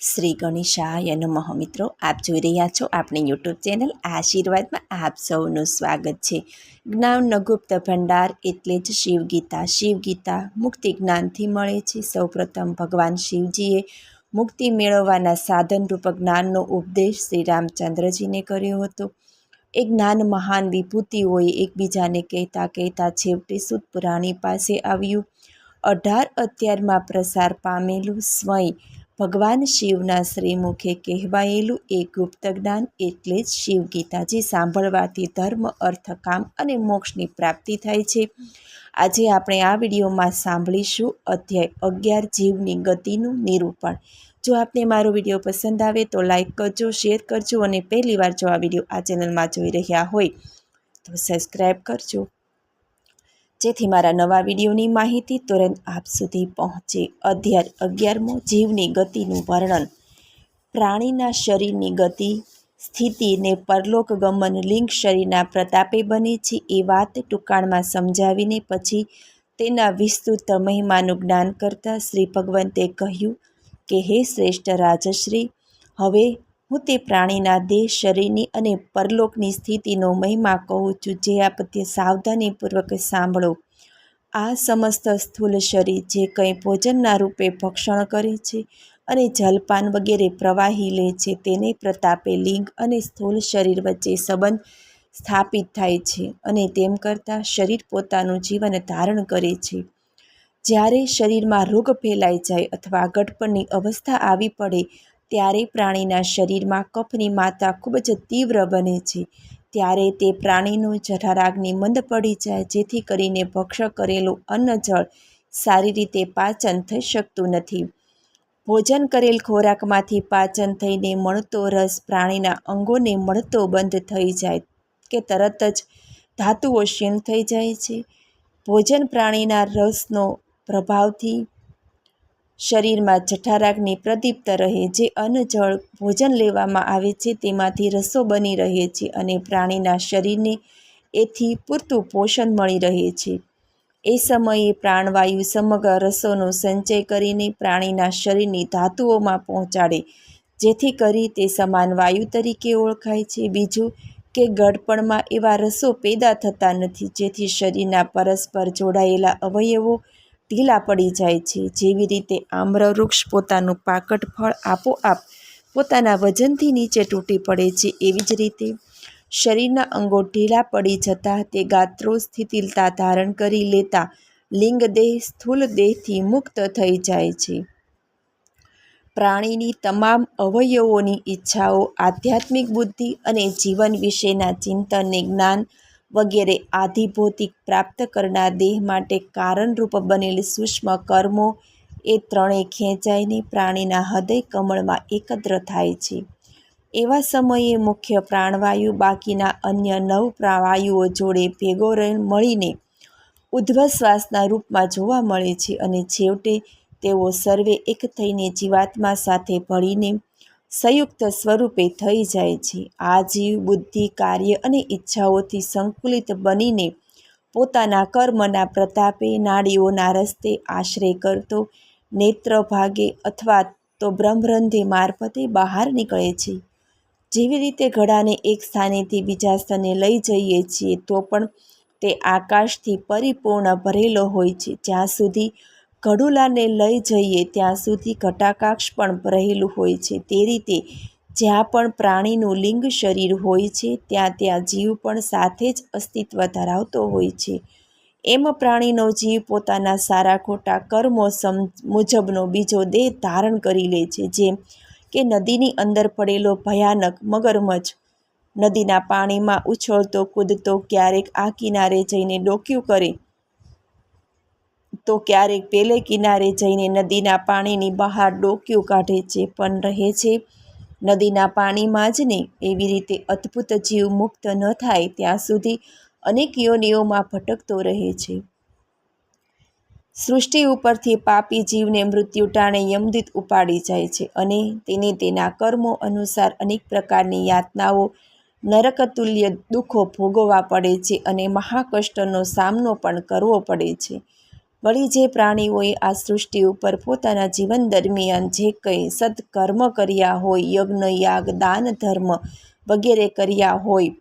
શ્રી ગણેશાય નમઃ મિત્રો, આપ જોઈ રહ્યા છો આપણી યુટ્યુબ ચેનલ. આશીર્વાદમાં આપ સૌનું સ્વાગત છે. જ્ઞાનનો ગુપ્ત ભંડાર એટલે જ શિવગીતા શિવગીતા મુક્તિ જ્ઞાનથી મળે છે. સૌપ્રથમ ભગવાન શિવજીએ મુક્તિ મેળવવાના સાધનરૂપ જ્ઞાનનો ઉપદેશ શ્રી રામચંદ્રજીને કર્યો હતો. એ જ્ઞાન મહાન વિભૂતિઓએ એકબીજાને કહેતા કહેતા છેવટે સુતપુરાણી પાસે આવ્યું. અઢાર અત્યારમાં પ્રસાર પામેલું સ્વયં ભગવાન શિવના શ્રીમુખે કહેવાયેલું એ ગુપ્ત જ્ઞાન એટલે જ શિવ ગીતા જે સાંભળવાથી ધર્મ, અર્થ, કામ અને મોક્ષની પ્રાપ્તિ થાય છે. આજે આપણે આ વિડીયોમાં સાંભળીશું અધ્યાય અગિયાર, જીવની ગતિનું નિરૂપણ. જો આપને મારો વીડિયો પસંદ આવે તો લાઈક કરજો, શેર કરજો અને પહેલીવાર જો આ વીડિયો આ ચેનલમાં જોઈ રહ્યા હોય તો સબસ્ક્રાઈબ કરજો. જેથી મારા નવા વિડીયોની માહિતી તુરંત આપ સુધી પહોંચે. અધ્યાય અગિયારમો જીવની ગતિનું વર્ણન. પ્રાણીના શરીરની ગતિ સ્થિતિને પરલોક ગમન લિંગ શરીરના પ્રતાપે બને છે એ વાત ટૂંકાણમાં સમજાવીને પછી તેના વિસ્તૃત મહિમાનું જ્ઞાન કરતાં શ્રી ભગવંતે કહ્યું કે, હે શ્રેષ્ઠ રાજશ્રી, હવે હું તે પ્રાણીના દેહ, શરીરની અને પરલોકની સ્થિતિનો મહિમા કહું છું, જે આ પ્રત્યે સાવધાનીપૂર્વક સાંભળો. આ સમસ્ત સ્થૂલ શરીર જે કંઈ ભોજનના રૂપે ભક્ષણ કરે છે અને જલપાન વગેરે પ્રવાહી લે છે, તેને પ્રતાપે લિંગ અને સ્થૂલ શરીર વચ્ચે સંબંધ સ્થાપિત થાય છે અને તેમ કરતાં શરીર પોતાનું જીવન ધારણ કરે છે. જ્યારે શરીરમાં રોગ ફેલાઈ જાય અથવા ગટપણની અવસ્થા આવી પડે ત્યારે પ્રાણીના શરીરમાં કફની માત્રા ખૂબ જ તીવ્ર બને છે. ત્યારે તે પ્રાણીનું જઠરાગ્નિ મંદ પડી જાય, જેથી કરીને ભક્ષ કરેલું અન્ન જળ સારી રીતે પાચન થઈ શકતું નથી. ભોજન કરેલ ખોરાકમાંથી પાચન થઈને મળતો રસ પ્રાણીના અંગોને મળતો બંધ થઈ જાય કે તરત જ ધાતુઓ ક્ષીણ થઈ જાય છે. ભોજન પ્રાણીના રસનો પ્રભાવથી શરીરમાં જઠારાગની પ્રદીપ્ત રહે જે અન્ન જળ ભોજન લેવામાં આવે છે. તેમાંથી રસો બની રહે છે અને પ્રાણીના શરીરને એથી પૂરતું પોષણ મળી રહે છે. એ સમયે પ્રાણવાયુ સમગ્ર રસોનો સંચય કરીને પ્રાણીના શરીરની ધાતુઓમાં પહોંચાડે, જેથી કરી તે સમાન વાયુ તરીકે ઓળખાય છે. બીજું કે ગળપણમાં એવા રસો પેદા થતા નથી, જેથી શરીરના પરસ્પર જોડાયેલા અવયવો ઢીલા પડી જાય છે. જેવી રીતે આમ્ર વૃક્ષ પોતાનું પાકટ ફળ આપોઆપ પોતાના વજનથી નીચે તૂટી પડે છે, એવી જ રીતે શરીરના અંગો ઢીલા પડી જતાં તે ગાત્રો સ્થિતિલતા ધારણ કરી લેતા લિંગદેહ સ્થૂલ દેહથી મુક્ત થઈ જાય છે. પ્રાણીની તમામ અવયવોની ઈચ્છાઓ, આધ્યાત્મિક બુદ્ધિ અને જીવન વિશેના ચિંતનને જ્ઞાન વગેરે આધિભૌતિક પ્રાપ્ત કરનાર દેહ માટે કારણરૂપ બનેલ સૂક્ષ્મ કર્મો એ ત્રણેય ખેંચાઈને પ્રાણીના હૃદય કમળમાં એકત્ર થાય છે. એવા સમયે મુખ્ય પ્રાણવાયુ બાકીના અન્ય નવ પ્રાણવાયુઓ જોડે ભેગો મળીને ઉદ્ધ્વશ્વાસના રૂપમાં જોવા મળે છે અને છેવટે તેઓ સર્વે એક થઈને જીવાત્મા સાથે ભળીને સંયુક્ત સ્વરૂપે થઈ જાય છે. આ જીવ બુદ્ધિ, કાર્ય અને ઈચ્છાઓથી સંકુલિત બનીને પોતાના કર્મના પ્રતાપે નાડીઓના રસ્તે આશ્રય કરતો નેત્ર ભાગે અથવા તો બ્રહ્મરંધે મારફતે બહાર નીકળે છે. જેવી રીતે ઘડાને એક સ્થાનેથી બીજા સ્થાને લઈ જઈએ છીએ તો પણ તે આકાશથી પરિપૂર્ણ ભરેલો હોય છે. જ્યાં સુધી ઘડુલાને લઈ જઈએ ત્યાં સુધી ઘટાકાક્ષ પણ રહેલું હોય છે. તે રીતે જ્યાં પણ પ્રાણીનું લિંગ શરીર હોય છે, ત્યાં ત્યાં જીવ પણ સાથે જ અસ્તિત્વ ધરાવતો હોય છે. એમ પ્રાણીનો જીવ પોતાના સારા ખોટા કર્મો સમ, મુજબનો બીજો દેહ ધારણ કરી લે છે, જેમ કે નદીની અંદર પડેલો ભયાનક મગરમચ્છ. નદીના પાણીમાં ઉછળતો, કૂદતો, ક્યારેક આ કિનારે જઈને ડોક્યું કરે તો ક્યારેક પેલે કિનારે જઈને નદીના પાણીની બહાર ડોક્યું કાઢે છે, પણ રહે છે. નદીના પાણીમાં જ ને એવી રીતે અદ્ભુત જીવ મુક્ત ન થાય ત્યાં સુધી અનેક યોનિઓમાં ભટકતો રહે છે. સૃષ્ટિ ઉપરથી પાપી જીવને મૃત્યુ ટાણે યમદિત ઉપાડી જાય છે અને તેને તેના કર્મો અનુસાર અનેક પ્રકારની યાતનાઓ, નરકતુલ્ય દુઃખો ભોગવવા પડે છે અને મહાકષ્ટનો સામનો પણ કરવો પડે છે. વળી જે પ્રાણીઓએ આ સૃષ્ટિ ઉપર પોતાના જીવન દરમિયાન જે કંઈ સત્કર્મ કર્યા હોય, યજ્ઞ, યાગ, દાન, ધર્મ વગેરે કર્યા હોય,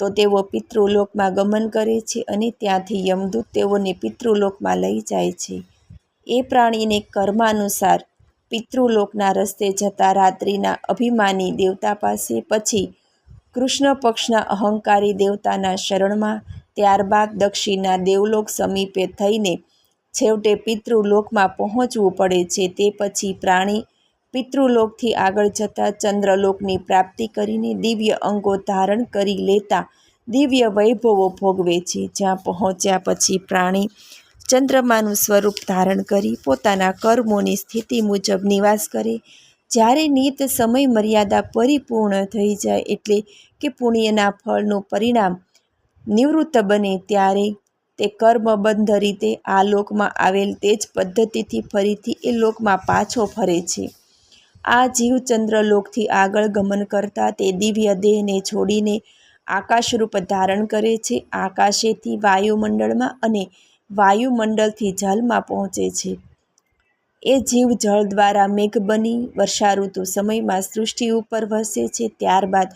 તો તેઓ પિતૃલોકમાં ગમન કરે છે અને ત્યાંથી યમદૂત તેઓને પિતૃલોકમાં લઈ જાય છે. એ પ્રાણીને કર્માનુસાર પિતૃલોકના રસ્તે જતા રાત્રિના અભિમાની દેવતા પાસે, પછી કૃષ્ણ પક્ષના અહંકારી દેવતાના શરણમાં, ત્યારબાદ દક્ષિણના દેવલોક સમીપે થઈને છેવટે પિતૃલોકમાં પહોંચવું પડે છે. તે પછી પ્રાણી પિતૃલોકથી આગળ જતાં ચંદ્રલોકની પ્રાપ્તિ કરીને દિવ્ય અંગો ધારણ કરી લેતા દિવ્ય વૈભવો ભોગવે છે. જ્યાં પહોંચ્યા પછી પ્રાણી ચંદ્રમાનું સ્વરૂપ ધારણ કરી પોતાના કર્મોની સ્થિતિ મુજબ નિવાસ કરે. જ્યારે નિયત સમય મર્યાદા પરિપૂર્ણ થઈ જાય એટલે કે પુણ્યના ફળનું પરિણામ નિવૃત્ત બને ત્યારે તે કર્મબંધ રીતે આ લોકમાં આવેલ તે જ પદ્ધતિથી ફરીથી એ લોકમાં પાછો ફરે છે. આ જીવ ચંદ્રલોકથી આગળ ગમન કરતા તે દિવ્ય દેહને છોડીને આકાશરૂપ ધારણ કરે છે, આકાશેથી વાયુમંડળમાં અને વાયુમંડળથી જલમાં પહોંચે છે. એ જીવ જળ દ્વારા મેઘ બની વર્ષાઋતુ સમયમાં સૃષ્ટિ ઉપર વસે છે, ત્યારબાદ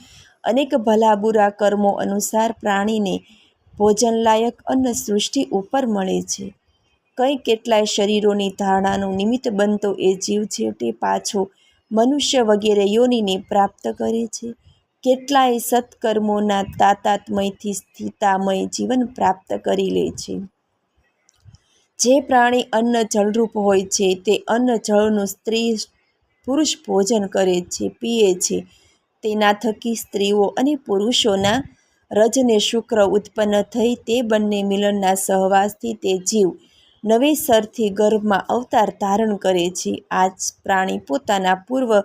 અનેક ભલા બુરા કર્મો અનુસાર પ્રાણીને ભોજનલાયક અન્ન સૃષ્ટિ ઉપર મળે છે. કંઈ કેટલાય શરીરોની ધારણાનું નિમિત્ત બનતો એ જીવ છેવટે પાછો મનુષ્ય વગેરે યોનિને પ્રાપ્ત કરે છે. કેટલાય સત્કર્મોના તાતાત્મયથી સ્થિતામય જીવન પ્રાપ્ત કરી લે છે. જે પ્રાણી અન્ન જળરૂપ હોય છે, તે અન્ન જળનું સ્ત્રી પુરુષ ભોજન કરે છે, પીએ છે. તેના થકી સ્ત્રીઓ અને પુરુષોના રજને શુક્ર ઉત્પન્ન થઈ તે બંને મિલનના સહવાસથી તે જીવ નવેસરથી ગર્ભમાં અવતાર ધારણ કરે છે. આ પ્રાણી પોતાના પૂર્વ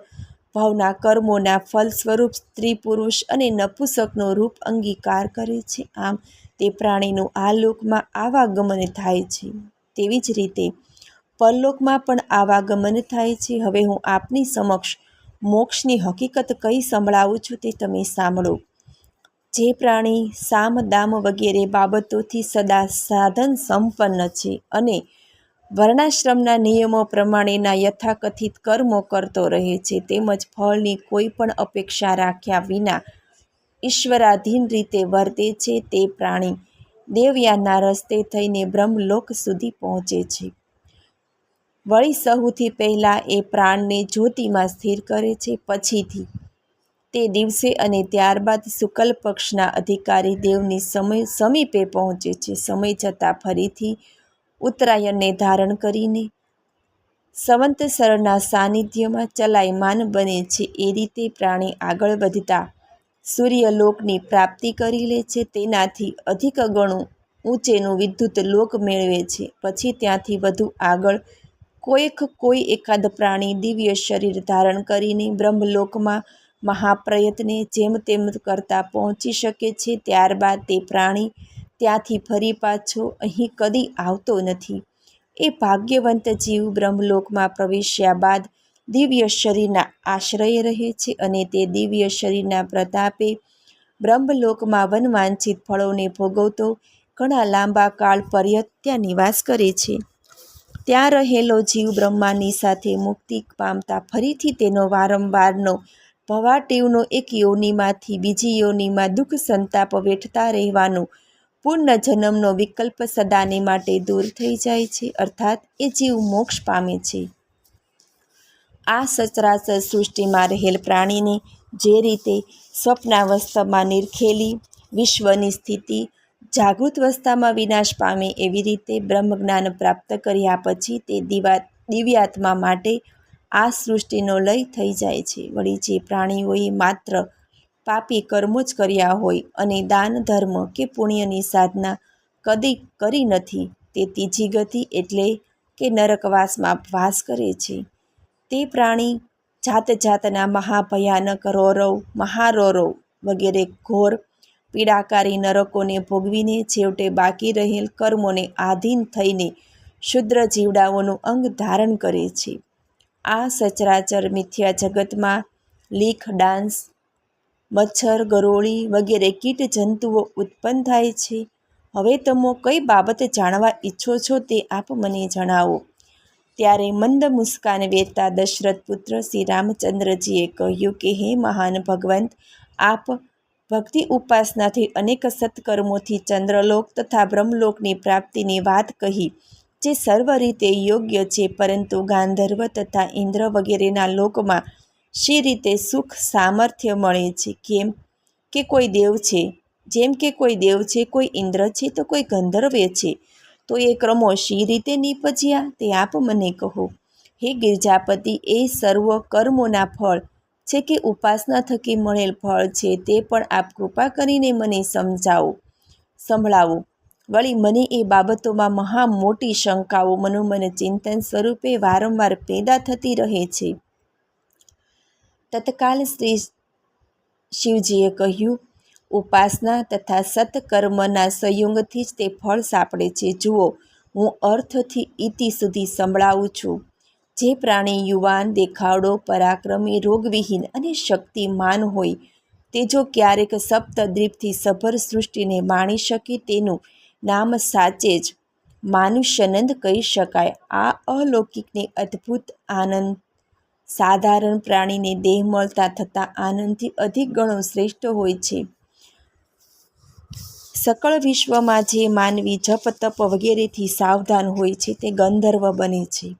ભાવના કર્મોના ફલ સ્વરૂપ સ્ત્રી, પુરુષ અને નપુસકનો રૂપ અંગીકાર કરે છે. આમ તે પ્રાણીનું આ લોકમાં આવાગમન થાય છે. તેવી જ રીતે પરલોકમાં પણ આવાગમન થાય છે. હવે હું આપની સમક્ષ મોક્ષની હકીકત કઈ સંભળાવું છું તે તમે સાંભળો. જે પ્રાણી સામ, દામ વગેરે બાબતોથી સદા સાધન સંપન્ન છે અને વર્ણાશ્રમના નિયમો પ્રમાણેના યથાકથિત કર્મો કરતો રહે છે, તેમજ ફળની કોઈ પણ અપેક્ષા રાખ્યા વિના ઈશ્વરાધીન રીતે વર્તે છે, તે પ્રાણી દેવયાના રસ્તે થઈને બ્રહ્મલોક સુધી પહોંચે છે. વળી સહુથી પહેલાં એ પ્રાણને જ્યોતિમાં સ્થિર કરે છે, પછીથી તે દિવસે અને ત્યારબાદ શુકલ પક્ષના અધિકારી દેવની સમય, સમીપે પહોંચે છે. સમય જતાં ફરીથી ઉત્તરાયણને ધારણ કરીને સંવંત સરળના સાનિધ્યમાં ચલાયમાન બને છે. એ રીતે પ્રાણી આગળ વધતા સૂર્યલોકની પ્રાપ્તિ કરી લે છે. તેનાથી અધિક ગણું ઊંચેનું વિદ્યુત લોક મેળવે છે. પછી ત્યાંથી વધુ આગળ કોઈક કોઈ એકાદ પ્રાણી દિવ્ય શરીર ધારણ કરીને બ્રહ્મલોકમાં મહાપ્રયત્ને જેમ તેમ કરતાં પહોંચી શકે છે, ત્યારબાદ તે પ્રાણી ત્યાંથી ફરી પાછો અહીં કદી આવતો નથી. એ ભાગ્યવંત જીવ બ્રહ્મલોકમાં પ્રવેશ્યા બાદ દિવ્ય શરીરના આશ્રય રહે છે અને તે દિવ્ય શરીરના પ્રતાપે બ્રહ્મલોકમાં વનવાંછિત ફળોને ભોગવતો ઘણા લાંબા કાળ પર્યત ત્યાં નિવાસ કરે છે. ત્યાં રહેલો જીવ બ્રહ્માની સાથે મુક્તિ પામતા ફરીથી તેનો વારંવારનો ભવાટીવનો એક યોનિમાંથી બીજી યોનિમાં દુઃખ સંતાપ વેઠતા રહેવાનું જન્મનો વિકલ્પ સદાને માટે દૂર થઈ જાય છે, અર્થાત એ જીવ મોક્ષ પામે છે. આ સચરાચર સૃષ્ટિમાં રહેલ પ્રાણીને જે રીતે સ્વપ્નાવસ્થામાં નિરખેલી વિશ્વની સ્થિતિ જાગૃત અવસ્થામાં વિનાશ પામે એવી રીતે બ્રહ્મજ્ઞાન પ્રાપ્ત કર્યા પછી તે દિવા, દિવ્યાત્મા માટે આ સૃષ્ટિનો લય થઈ જાય છે. વળી જે પ્રાણીઓએ માત્ર પાપી કર્મો જ કર્યા હોય અને દાન, ધર્મ કે પુણ્યની સાધના કદી કરી નથી, તે ત્રીજી ગતિ એટલે કે નરકવાસમાં વાસ કરે છે. તે પ્રાણી જાત જાતના મહાભયાનક રોરવ, મહારોરવ વગેરે ઘોર, પીડાકારી નરકોને ભોગવીને છેવટે બાકી રહેલ કર્મોને આધીન થઈને શુદ્ર જીવડાઓનું અંગ ધારણ કરે છે. આ સચરાચર મિથ્યા જગતમાં લીખ, ડાન્સ, મચ્છર, ગરોળી વગેરે કીટ જંતુઓ ઉત્પન્ન થાય છે. હવે તમે કઈ બાબત જાણવા ઈચ્છો છો તે આપ મને જણાવો. ત્યારે મંદ મુસ્કાન વેરતા દશરથ પુત્ર શ્રી રામચંદ્રજીએ કહ્યું કે, હે મહાન ભગવંત, આપ ભક્તિ ઉપાસનાથી અનેક સત્કર્મોથી ચંદ્રલોક તથા બ્રહ્મલોકની પ્રાપ્તિની વાત કહી. જે સર્વ રીતે યોગ્ય છે, પરંતુ ગાંધર્વ તથા ઇન્દ્ર વગેરેના લોકમાં શી રીતે સુખ સામર્થ્ય મળે છે? કેમ કે કોઈ દેવ છે? જેમ કે કોઈ દેવ છે, કોઈ ઇન્દ્ર છે, તો કોઈ ગંધર્વ છે. તો એ ક્રમો શી રીતે નીપજ્યા તે આપ મને કહો. હે ગિરજાપતિ, એ સર્વ કર્મોના ફળ છે કે ઉપાસના થકી મળેલ ફળ છે તે પણ આપ કૃપા કરીને મને સમજાવો. સંભળાવો. વળી મને એ બાબતોમાં મહા મોટી શંકાઓ મનોમન ચિંતન સ્વરૂપે વારંવાર પેદા થતી રહે છે. તત્કાલ શ્રી શિવજીએ કહ્યું, ઉપાસના તથા સત્કર્મના સંયોગથી જ તે ફળ સાંપડે છે. જુઓ, હું અર્થથી ઇતિ સુધી સંભળાવું છું. જે પ્રાણી યુવાન, દેખાવડો, પરાક્રમી, રોગવિહીન અને શક્તિમાન હોય, તે જો ક્યારેક સપ્તદ્વીપથી સભર સૃષ્ટિને માણી શકે તેનું નામ સાચે જ માનુષ્યનંદ કહી શકાય. આ અલૌકિકને અદ્ભુત આનંદ, સાધારણ પ્રાણીને દેહ મળતા થતા આનંદથી અધિક ગણો શ્રેષ્ઠ હોય છે. સકળ વિશ્વમાં જે માનવી જપ, તપ વગેરેથી સાવધાન હોય છે, તે ગંધર્વ બને છે.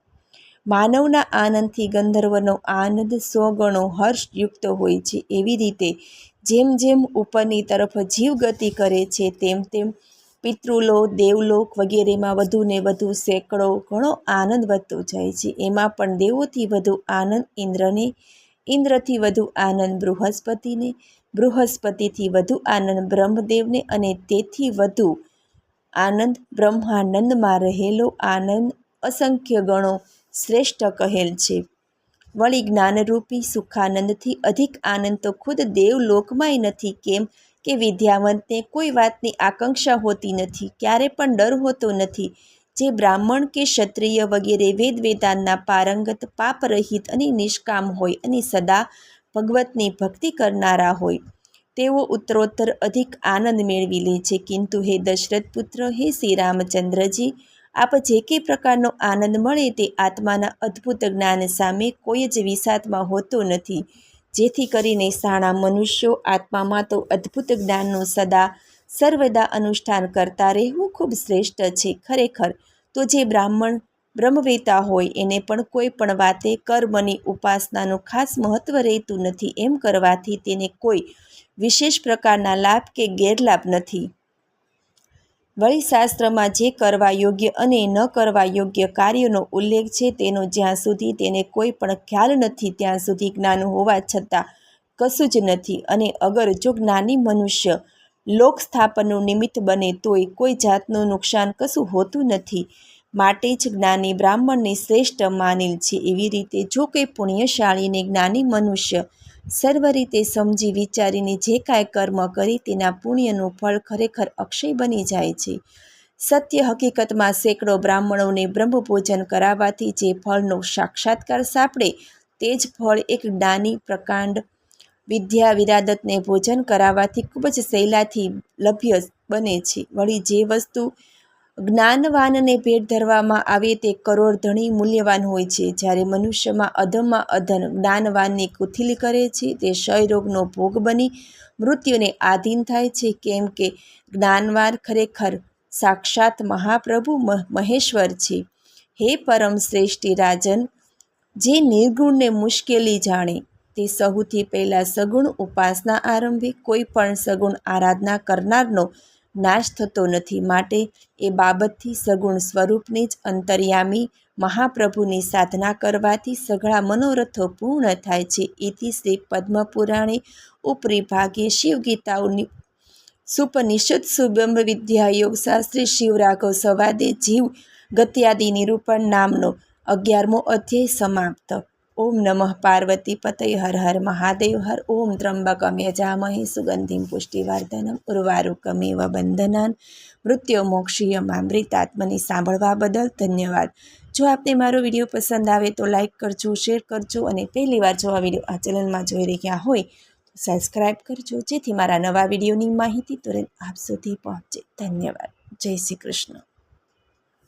માનવના આનંદથી ગંધર્વનો આનંદ સો ગણો હર્ષયુક્ત હોય છે. એવી રીતે જેમ જેમ ઉપરની તરફ જીવ ગતિ કરે છે, તેમ તેમ પિતૃલોક, દેવલોક વગેરેમાં વધુ ને વધુ સેંકડો ઘણો આનંદ વધતો જાય છે. એમાં પણ દેવોથી વધુ આનંદ ઇન્દ્રને, ઇન્દ્રથી વધુ આનંદ બૃહસ્પતિને, બૃહસ્પતિથી વધુ આનંદ બ્રહ્મદેવને અને તેથી વધુ આનંદ બ્રહ્માનંદમાં રહેલો આનંદ અસંખ્ય ગણો શ્રેષ્ઠ કહેલ છે. વળી જ્ઞાનરૂપી સુખાનંદથી અધિક આનંદ તો ખુદ દેવલોકમાંય નથી. કેમ? કે વિદ્યાવંતને કોઈ વાતની આકાંક્ષા હોતી નથી, ક્યારે પણ ડર હોતો નથી. જે બ્રાહ્મણ કે ક્ષત્રિય વગેરે વેદ વેદાંતના પારંગત, પાપરહિત અને નિષ્કામ હોય અને સદા ભગવતની ભક્તિ કરનારા હોય, તેઓ ઉત્તરોત્તર અધિક આનંદ મેળવી લે છે. કિંતુ હે દશરથ પુત્ર, હે શ્રી રામચંદ્રજી, આપ જે કંઈ પ્રકારનો આનંદ મળે તે આત્માના અદ્ભુત જ્ઞાન સામે કોઈ જ વિષાદમાં હોતો નથી. જેથી કરીને સાણા મનુષ્યો આત્મામાં તો અદ્ભુત જ્ઞાનનું સદા સર્વદા અનુષ્ઠાન કરતા રહેવું ખૂબ શ્રેષ્ઠ છે. ખરેખર, તો જે બ્રાહ્મણ બ્રહ્મવેતા હોય એને પણ કોઈ પણ વાતે કર્મની ઉપાસનાનું ખાસ મહત્ત્વ રહેતું નથી. એમ કરવાથી તેને કોઈ વિશેષ પ્રકારના લાભ કે ગેરલાભ નથી. વળી શાસ્ત્રમાં જે કરવા યોગ્ય અને ન કરવા યોગ્ય કાર્યનો ઉલ્લેખ છે તેનો જ્યાં સુધી તેને કોઈ પણ ખ્યાલ નથી, ત્યાં સુધી જ્ઞાન હોવા છતાં કશું જ નથી. અને અગર જો જ્ઞાની મનુષ્ય લોક સ્થાપનનું નિમિત્ત બને, તોય કોઈ જાતનું નુકસાન કશું હોતું નથી. માટે જ જ્ઞાની બ્રાહ્મણને શ્રેષ્ઠ માનેલ છે. એવી રીતે જો કોઈ પુણ્યશાળીને જ્ઞાની મનુષ્ય સર્વ રીતે સમજી વિચારીને જે કાંઈ કર્મ કરી તેના પુણ્યનું ફળ ખરેખર અક્ષય બની જાય છે. સત્ય હકીકતમાં સેંકડો બ્રાહ્મણોને બ્રહ્મભોજન કરાવવાથી જે ફળનો સાક્ષાત્કાર સાંપડે તે જ ફળ એક જ્ઞાની પ્રકાંડ વિદ્યા વિરાદતને ભોજન કરાવવાથી ખૂબ જ સહેલાથી લભ્ય બને છે. વળી જે વસ્તુ જ્ઞાનવાનને ભેટ ધરવામાં આવે તે કરોડ ધણી મૂલ્યવાન હોય છે. જ્યારે મનુષ્યમાં અધમમાં અધન જ્ઞાનવાનની કુથિલ કરે છે, તે ક્ષયરોગનો ભોગ બની મૃત્યુને આધીન થાય છે. કેમ કે જ્ઞાનવાન ખરેખર સાક્ષાત મહાપ્રભુ મહેશ્વર છે. હે પરમ શ્રેષ્ઠી રાજન, જે નિર્ગુણને મુશ્કેલી જાણે, તે સૌથી પહેલાં સગુણ ઉપાસના આરંભે કોઈ પણ સગુણ આરાધના કરનારનો નાશ થતો નથી. માટે એ બાબતથી સગુણ સ્વરૂપની જ અંતર્યામી મહાપ્રભુની સાધના કરવાથી સઘળા મનોરથો પૂર્ણ થાય છે. ઇતિ શ્રી પદ્મપુરાણે ઉપરી ભાગે શિવગીતાઓની સુપનિષદ સુબ્રહ્મ વિદ્યા યોગશાસ્ત્રી શિવરાઘવ સવાદે જીવ ગત્યાદિ નિરૂપણ નામનો અગિયારમો અધ્યાય સમાપ્ત. ઓમ નમઃ પાર્વતી પતય હર હર મહાદેવ હર ઓમ ત્રંબકમ યજામહે સુગંધિમ પુષ્ટિવર્ધનમ ઉર્વારુકમેવ બંધનાન મૃત્યુ મોક્ષીયમામૃતાત્મની સાંભળવા બદલ ધન્યવાદ જો આપને મારો વીડિયો પસંદ આવે તો લાઇક કરજો, શેર કરજો અને પહેલી વાર જો આ વીડિયો આ ચેનલમાં જોઈ રહ્યા હોય તો સબસ્ક્રાઈબ કરજો, જેથી મારા નવા વિડીયોની માહિતી તુરંત આપ સુધી પહોંચે. ધન્યવાદ. જય શ્રી કૃષ્ણ.